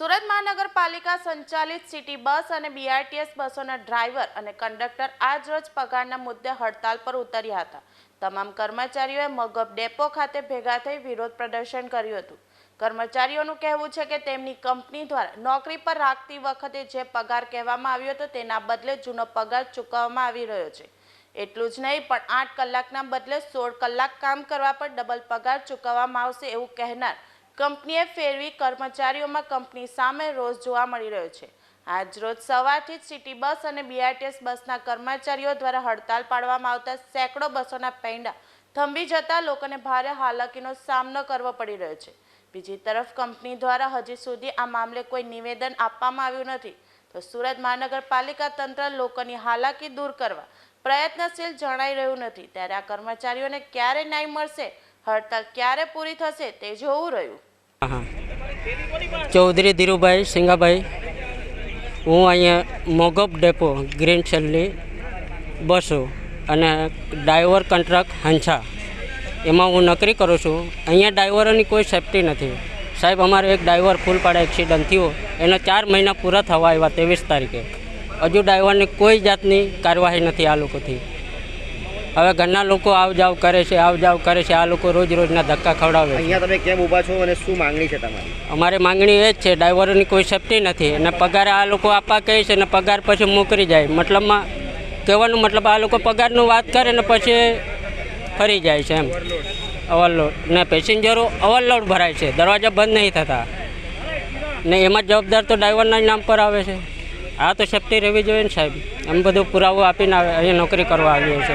સુરત મહાનગરપાલિકા સંચાલિત city bus અને બીઆરટીએસ બસોના ડ્રાઈવર અને કંડક્ટર આજ રોજ પગારના મુદ્દે હડતાલ પર ઉતર્યા હતા. તમામ કર્મચારીઓએ મગબ ડેપો ખાતે ભેગા થઈ વિરોધ પ્રદર્શન કર્યું હતું. કર્મચારીઓનું કહેવું છે કે તેમની કંપની દ્વારા નોકરી પર રાખતી વખતે જે પગાર કહેવામાં આવ્યો હતો તેના બદલે જૂનો પગાર ચૂકવવામાં આવી રહ્યો છે. એટલું જ નહીં, પણ આઠ કલાકના બદલે સોળ કલાક કામ કરવા પર ડબલ પગાર ચૂકવવામાં આવશે એવું કહેનાર કંપનીએ ફેરવી કર્મચારીઓમાં કંપની સામે રોષ જોવા મળી રહ્યો છે. આજ રોજ સવારથી જ સિટી બસ અને બીઆરટીએસ બસના કર્મચારીઓ દ્વારા હડતાલ પાડવામાં આવતા સેંકડો બસોના પૈંડા થંભી જતા લોકોને ભારે હાલાકીનો સામનો કરવો પડી રહ્યો છે. બીજી તરફ કંપની દ્વારા હજી સુધી આ મામલે કોઈ નિવેદન આપવામાં આવ્યું નથી. તો સુરત મહાનગરપાલિકા તંત્ર લોકોની હાલાકી દૂર કરવા પ્રયત્નશીલ જણાઈ રહ્યું નથી. ત્યારે આ કર્મચારીઓને ક્યારે ન્યાય મળશે, હડતાલ ક્યારે પૂરી થશે તે જોવું રહ્યું. ચૌધરી ધીરુભાઈ સિંગાભાઈ, હું અહીંયા મોગપ ડેપો ગ્રીન છેલ્લી બસો અને ડ્રાઈવર કોન્ટ્રાક્ટ હંછા. એમાં હું નોકરી કરું છું. અહીંયા ડ્રાઈવરોની કોઈ સેફટી નથી. સાહેબ, અમારે એક ડ્રાઈવર ફૂલપાડા એક્સિડન્ટ થયો. એનો ચાર મહિના પૂરા થવા આવ્યા ત્રેવીસ તારીખે. હજુ ડ્રાઈવરની કોઈ જાતની કાર્યવાહી નથી આ લોકોથી. હવે ઘરના લોકો આવ જાવ કરે છે આવ જાવ કરે છે આ લોકો રોજ રોજના ધક્કા ખવડાવે અહીંયા તમે કેમ ઊભા છો અને શું માંગણી છે તમારી? અમારી માંગણી એ જ છે ડ્રાઈવરોની કોઈ સેફટી નથી અને પગાર આ લોકો આપવા કહે છે ને પગાર પછી મોકલી જાય. મતલબમાં કહેવાનું મતલબ આ લોકો પગારનું વાત કરે ને પછી ફરી જાય છે એમ. ઓવરલોડ ને પેસેન્જરો ઓવરલોડ ભરાય છે. દરવાજા બંધ નહીં થતા. ને એમાં જવાબદાર તો ડ્રાઈવરના જ નામ પર આવે છે. આ તો સેફટી રહેવી જોઈએ ને સાહેબ. એમ બધું પુરાવો આપીને આવે અહીંયા નોકરી કરવા આવીએ છે